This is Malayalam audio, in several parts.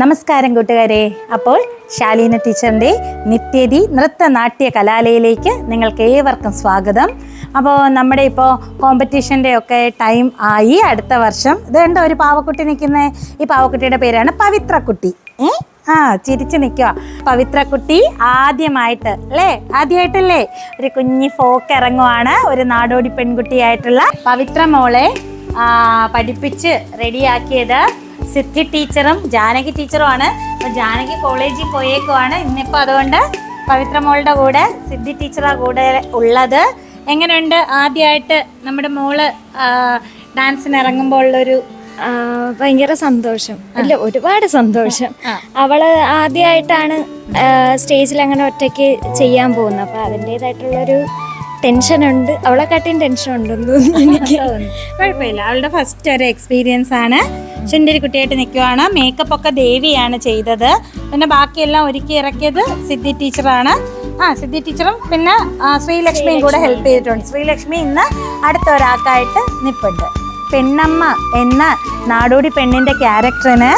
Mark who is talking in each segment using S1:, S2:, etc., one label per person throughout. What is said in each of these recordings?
S1: നമസ്കാരം കൂട്ടുകാരെ. അപ്പോൾ ശാലീന ടീച്ചറിന്റെ നിത്യതി നൃത്ത നാട്യ കലാലയയിലേക്ക് നിങ്ങൾക്ക് ഏവർക്കും സ്വാഗതം. അപ്പോൾ നമ്മുടെ ഇപ്പോൾ കോമ്പറ്റീഷന്റെ ഒക്കെ ടൈം ആയി. അടുത്ത വർഷം ഇതുണ്ട് ഒരു പാവക്കുട്ടി നിൽക്കുന്ന? ഈ പാവക്കുട്ടിയുടെ പേരാണ് പവിത്രക്കുട്ടി. ഏ? ആ ചിരിച്ചു നിൽക്കുക പവിത്രക്കുട്ടി ആദ്യമായിട്ട് അല്ലേ? ആദ്യമായിട്ടല്ലേ? ഒരു കുഞ്ഞി ഫോക്ക് ഇറങ്ങുവാണ്. ഒരു നാടോടി പെൺകുട്ടിയായിട്ടുള്ള പവിത്ര മോളെ പഠിപ്പിച്ച് റെഡിയാക്കിയത് സിദ്ധി ടീച്ചറും ജാനകി ടീച്ചറും ആണ് അപ്പോൾ ജാനകി കോളേജിൽ പോയേക്കുവാണ്. ഇന്നിപ്പോൾ അതുകൊണ്ട് പവിത്ര മോളുടെ കൂടെ സിദ്ധി ടീച്ചറാ കൂടെ ഉള്ളത്. എങ്ങനെയുണ്ട്? ആദ്യമായിട്ട് നമ്മുടെ മോൾ ഡാൻസിന് ഇറങ്ങുമ്പോൾ ഉള്ളൊരു
S2: ഭയങ്കര സന്തോഷം. അല്ല ഒരുപാട് സന്തോഷം.
S1: അവൾ
S2: അവൾ ആദ്യമായിട്ടാണ് സ്റ്റേജിൽ അങ്ങനെ ഒറ്റയ്ക്ക് ചെയ്യാൻ പോകുന്നത്. അപ്പൊ അതിന്റെതായിട്ടുള്ളൊരു ടെൻഷൻ ഉണ്ട് അവളെ കാട്ടിയും ടെൻഷൻ ഉണ്ടെന്ന് എനിക്ക്
S1: കുഴപ്പമില്ല. അവളുടെ ഫസ്റ്റ് ഒരു എക്സ്പീരിയൻസ് ആണ് ചുണ്ടരി കുട്ടിയായിട്ട് നിൽക്കുവാണ്. മേക്കപ്പ് ഒക്കെ ദേവിയാണ് ചെയ്തത്. പിന്നെ ബാക്കിയെല്ലാം ഒരുക്കി ഇറക്കിയത് സിദ്ധി ടീച്ചറാണ്. ആ സിദ്ധി ടീച്ചറും പിന്നെ ശ്രീലക്ഷ്മിയും കൂടെ ഹെൽപ്പ് ചെയ്തിട്ടുണ്ട്. ശ്രീലക്ഷ്മി ഇന്ന് അടുത്ത ഒരാൾക്കായിട്ട് നിൽപ്പുണ്ട് പെണ്ണമ്മ എന്ന നാടോടി പെണ്ണിന്റെ ക്യാരക്ടറിന്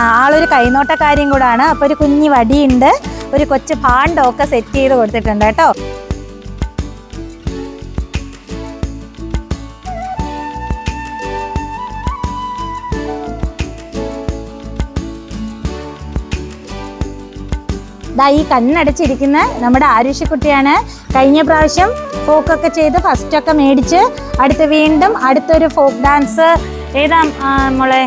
S1: ആളൊരു കൈനോട്ടക്കാരിയും കൂടാണ്. അപ്പോൾ ഒരു കുഞ്ഞി വടിയുണ്ട്. ഒരു കൊച്ചു ഭാണ്ഡമൊക്കെ സെറ്റ് ചെയ്ത് കൊടുത്തിട്ടുണ്ട് കേട്ടോ. ദാ ഈ കണ്ണടച്ചിരിക്കുന്ന നമ്മുടെ ആരുഷിക്കുട്ടിയാണ് കഴിഞ്ഞ പ്രാവശ്യം ഫോക്കൊക്കെ ചെയ്ത് ഫസ്റ്റൊക്കെ മേടിച്ച് അടുത്ത് വീണ്ടും അടുത്തൊരു ഫോക്ക് ഡാൻസ് ഏതാ മോളെ?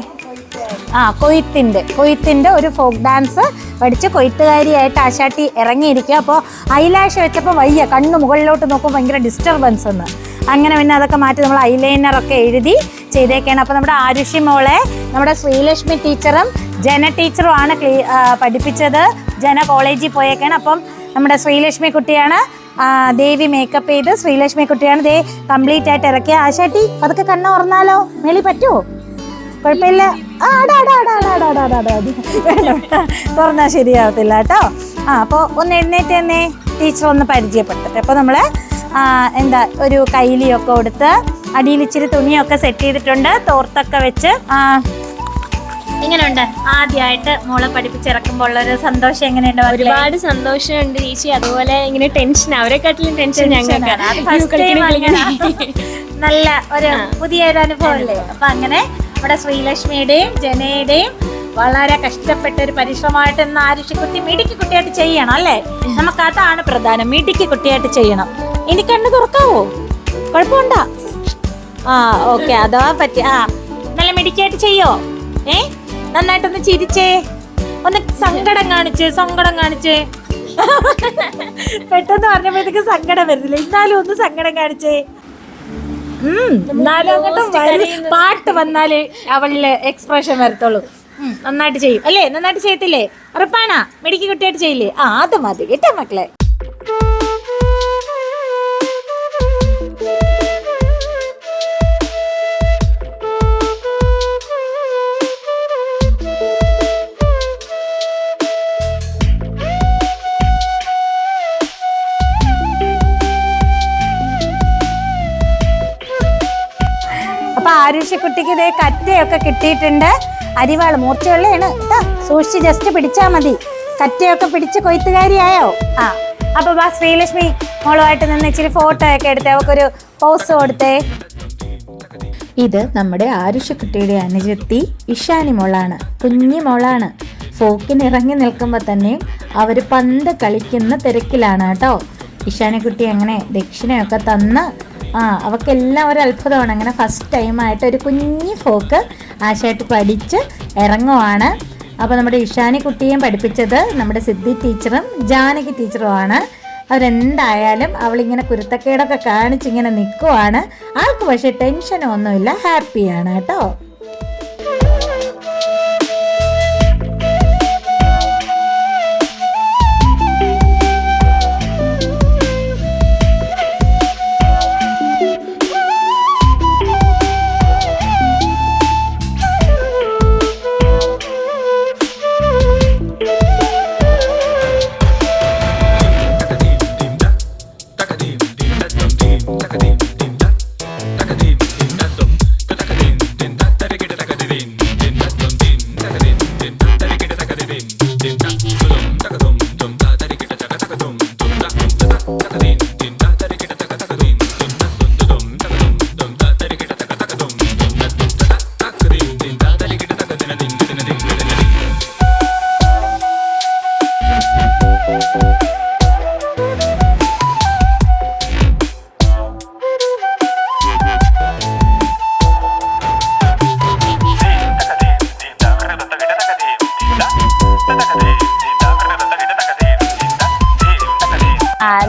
S1: ആ കൊയ്ത്തിന്റെ. കൊയ്ത്തിന്റെ ഒരു ഫോക്ക് ഡാൻസ് പഠിച്ച് കൊയ്ത്തുകാരിയായിട്ട് ആശാട്ടി ഇറങ്ങിയിരിക്കുക. അപ്പോൾ ഐലാഷ് വെച്ചപ്പോൾ വയ്യ കണ്ണ് മുകളിലോട്ട് നോക്കുമ്പോൾ ഭയങ്കര ഡിസ്റ്റർബൻസ് എന്ന്. അങ്ങനെ പിന്നെ അതൊക്കെ മാറ്റി നമ്മൾ ഐലൈനറൊക്കെ എഴുതി ചെയ്തേക്കാണ്. അപ്പോൾ നമ്മുടെ ആരുഷി മോളെ നമ്മുടെ ശ്രീലക്ഷ്മി ടീച്ചറും ജന ടീച്ചറുമാണ് പഠിപ്പിച്ചത്. ജന കോളേജിൽ പോയേക്കാണ്. അപ്പം നമ്മുടെ ശ്രീലക്ഷ്മി കുട്ടിയാണ് ദേവി മേക്കപ്പ് ചെയ്ത് ശ്രീലക്ഷ്മി കുട്ടിയാണ്. ദേ കംപ്ലീറ്റ് ആയിട്ട് ഇറക്കിയ. ആശാട്ടി അതൊക്കെ കണ്ണ ഉറന്നാലോ മേളി പറ്റുമോ കുഴപ്പമില്ല. തുറന്നാൽ ശരിയാവത്തില്ല കേട്ടോ. ആ അപ്പോൾ ഒന്ന് എഴുന്നേറ്റ് തന്നെ ടീച്ചർ ഒന്ന് പരിചയപ്പെടുത്തട്ടെ. അപ്പോൾ നമ്മൾ എന്താ ഒരു കൈലിയൊക്കെ കൊടുത്ത് അടിയിൽ ഇച്ചിരി തുണിയൊക്കെ സെറ്റ് ചെയ്തിട്ടുണ്ട്. തോർത്തൊക്കെ വെച്ച് എങ്ങനെയുണ്ട്? ആദ്യമായിട്ട് മോളെ പഠിപ്പിച്ചിറക്കുമ്പോൾ ഉള്ളൊരു സന്തോഷം എങ്ങനെയുണ്ട്
S2: ഒരുപാട് സന്തോഷമുണ്ട് ചേച്ചി. അതുപോലെ ഇങ്ങനെ ടെൻഷൻ അവരെക്കാട്ടിലും ടെൻഷൻ
S1: ഞങ്ങൾക്ക്. നല്ല ഒരു പുതിയ ഒരു അനുഭവം അല്ലേ അപ്പൊ അങ്ങനെ നമ്മുടെ ശ്രീലക്ഷ്മിയുടെയും ജനയുടെയും വളരെ കഷ്ടപ്പെട്ട ഒരു പരിശ്രമമായിട്ട് ഇന്ന് ആരുഷി കുട്ടി മിടുക്കി കുട്ടിയായിട്ട് ചെയ്യണം അല്ലേ? നമുക്ക് അതാണ് പ്രധാനം. മിടുക്കി കുട്ടിയായിട്ട് ചെയ്യണം. ഇനി കണ്ണ് തുറക്കാവോ? കുഴപ്പമുണ്ടോ? ആ ഓക്കെ. അതാ പറ്റി ആ. നല്ല മിടുക്കിയായിട്ട് ചെയ്യോ? ഏ? നന്നായിട്ടൊന്ന് ചിരിച്ചേ. ഒന്ന് സങ്കടം കാണിച്ചേ സങ്കടം കാണിച്ചേ. പെട്ടെന്ന് പറഞ്ഞപ്പോഴത്തേക്ക് സങ്കടം വരുന്നില്ല. എന്നാലും ഒന്ന് സങ്കടം കാണിച്ചേ. ഉം, എന്നാലും അങ്ങോട്ട് പാട്ട് വന്നാൽ അവളിൽ എക്സ്പ്രഷൻ വരത്തുള്ളൂ. നന്നായിട്ട് ചെയ്യും. അല്ലേ? നന്നായിട്ട് ചെയ്യത്തില്ലേ? ഉറപ്പാണാ? മെഡിക്കൽ കുട്ടിയായിട്ട് ചെയ്യില്ലേ? ആ അത് മതി. കേട്ടോ മക്കളെ? അപ്പൊ ആരുഷ്യക്കുട്ടിക്ക് ഇതേ കറ്റയൊക്കെ കിട്ടിയിട്ടുണ്ട്. അരിവാൾ മൂർച്ചയുള്ളതാണ് സൂക്ഷിച്ച് ജസ്റ്റ് പിടിച്ചാ മതി. കറ്റയൊക്കെ പിടിച്ച് കൊയ്ത്തുകാരിയായോ? ആ അപ്പൊ ബാ ശ്രീലക്ഷ്മി മോളുമായിട്ട് നിന്ന് ഇച്ചിരി ഫോട്ടോ ഒക്കെ എടുത്തേ. അവക്കൊരു പോസ് കൊടുത്തേ. ഇത് നമ്മുടെ ആരുഷക്കുട്ടിയുടെ അനുജത്തി ഇഷാനി മോളാണ്. കുഞ്ഞി മോളാണ്. ഫോക്കിന് ഇറങ്ങി നിൽക്കുമ്പോൾ തന്നെ അവർ പന്ത് കളിക്കുന്ന തിരക്കിലാണ് കേട്ടോ. ഇഷാനിക്കുട്ടി അങ്ങനെ ദക്ഷിണയൊക്കെ തന്ന് ആ അവക്കെല്ലാം ഒരു അത്ഭുതമാണ് അങ്ങനെ ഫസ്റ്റ് ടൈമായിട്ട് ഒരു കുഞ്ഞു ഫോക്ക് ആശയായിട്ട് പഠിച്ച് ഇറങ്ങുവാണ്. അപ്പോൾ നമ്മുടെ ഇഷാനി കുട്ടിയും പഠിപ്പിച്ചത് നമ്മുടെ സിദ്ധി ടീച്ചറും ജാനകി ടീച്ചറുമാണ്. അവരെന്തായാലും അവളിങ്ങനെ കുരുത്തക്കേടൊക്കെ കാണിച്ചിങ്ങനെ നിൽക്കുവാണ് ആൾക്ക് പക്ഷേ ടെൻഷനൊന്നുമില്ല. ഹാപ്പിയാണ് കേട്ടോ.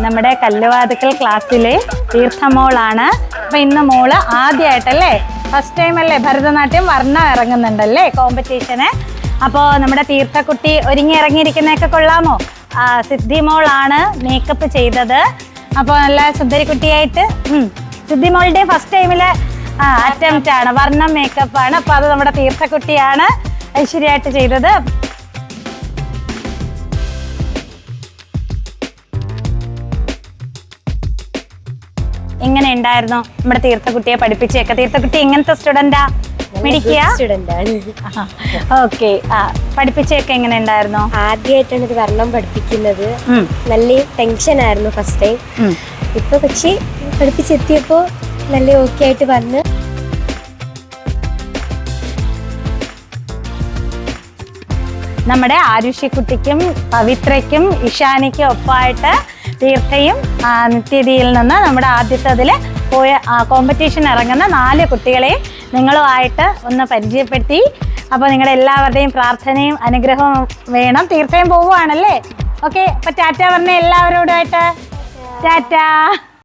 S1: നമ്മുടെ കല്ലുവാതുക്കൽ ക്ലാസ്സിലെ തീർത്ഥമോളാണ്. അപ്പൊ ഇന്ന് മോൾ ആദ്യമായിട്ടല്ലേ ഫസ്റ്റ് ടൈം അല്ലേ ഭരതനാട്യം വർണം ഇറങ്ങുന്നുണ്ടല്ലേ കോമ്പറ്റീഷന് അപ്പോൾ നമ്മുടെ തീർത്ഥക്കുട്ടി ഒരുങ്ങി ഇറങ്ങിയിരിക്കുന്നതൊക്കെ കൊള്ളാമോ? സിദ്ധി മോളാണ് മേക്കപ്പ് ചെയ്തത്. അപ്പോൾ നല്ല സുന്ദരിക്കുട്ടിയായിട്ട്. സിദ്ധി മോളുടെ ഫസ്റ്റ് ടൈമിലെ അറ്റംപ്റ്റ് ആണ്. വർണം മേക്കപ്പ് ആണ്. അപ്പോൾ അത് നമ്മുടെ തീർത്ഥക്കുട്ടിയാണ് ഐശ്വര്യമായിട്ട് ചെയ്തത്. ഉണ്ടായിരുന്നു? നമ്മുടെ തീർത്ഥക്കുട്ടിയെ പഠിപ്പിച്ചേക്ക. തീർത്ഥകുട്ടി എങ്ങനത്തെ
S2: സ്റ്റുഡന്റാ
S1: ഓക്കെ പഠിപ്പിച്ചൊക്കെ എങ്ങനെ ഉണ്ടായിരുന്നു?
S2: ആദ്യമായിട്ടാണ് ഇത് വർണം പഠിപ്പിക്കുന്നത്. നല്ല ടെൻഷൻ ആയിരുന്നു ഫസ്റ്റ് ടൈം. ഇപ്പൊ പക്ഷേ പഠിപ്പിച്ചെത്തിയപ്പോ നല്ല ഓക്കെ ആയിട്ട് വന്ന്.
S1: നമ്മുടെ ആരുഷിക്കുട്ടിക്കും പവിത്രയ്ക്കും ഇഷാനിക്കും ഒപ്പമായിട്ട് തീർത്ഥയും നിത്യതിയിൽ നിന്ന് നമ്മുടെ ആദ്യത്തതിൽ പോയ കോമ്പറ്റീഷൻ ഇറങ്ങുന്ന നാല് കുട്ടികളെ നിങ്ങളുമായിട്ട് ഒന്ന് പരിചയപ്പെടുത്തി. അപ്പോൾ നിങ്ങളുടെ എല്ലാവരുടെയും പ്രാർത്ഥനയും അനുഗ്രഹവും വേണം. തീർച്ചയായും പോവുകയാണല്ലേ? ഓക്കെ അപ്പോൾ ടാറ്റ പറഞ്ഞ എല്ലാവരോടുമായിട്ട് ടാറ്റ.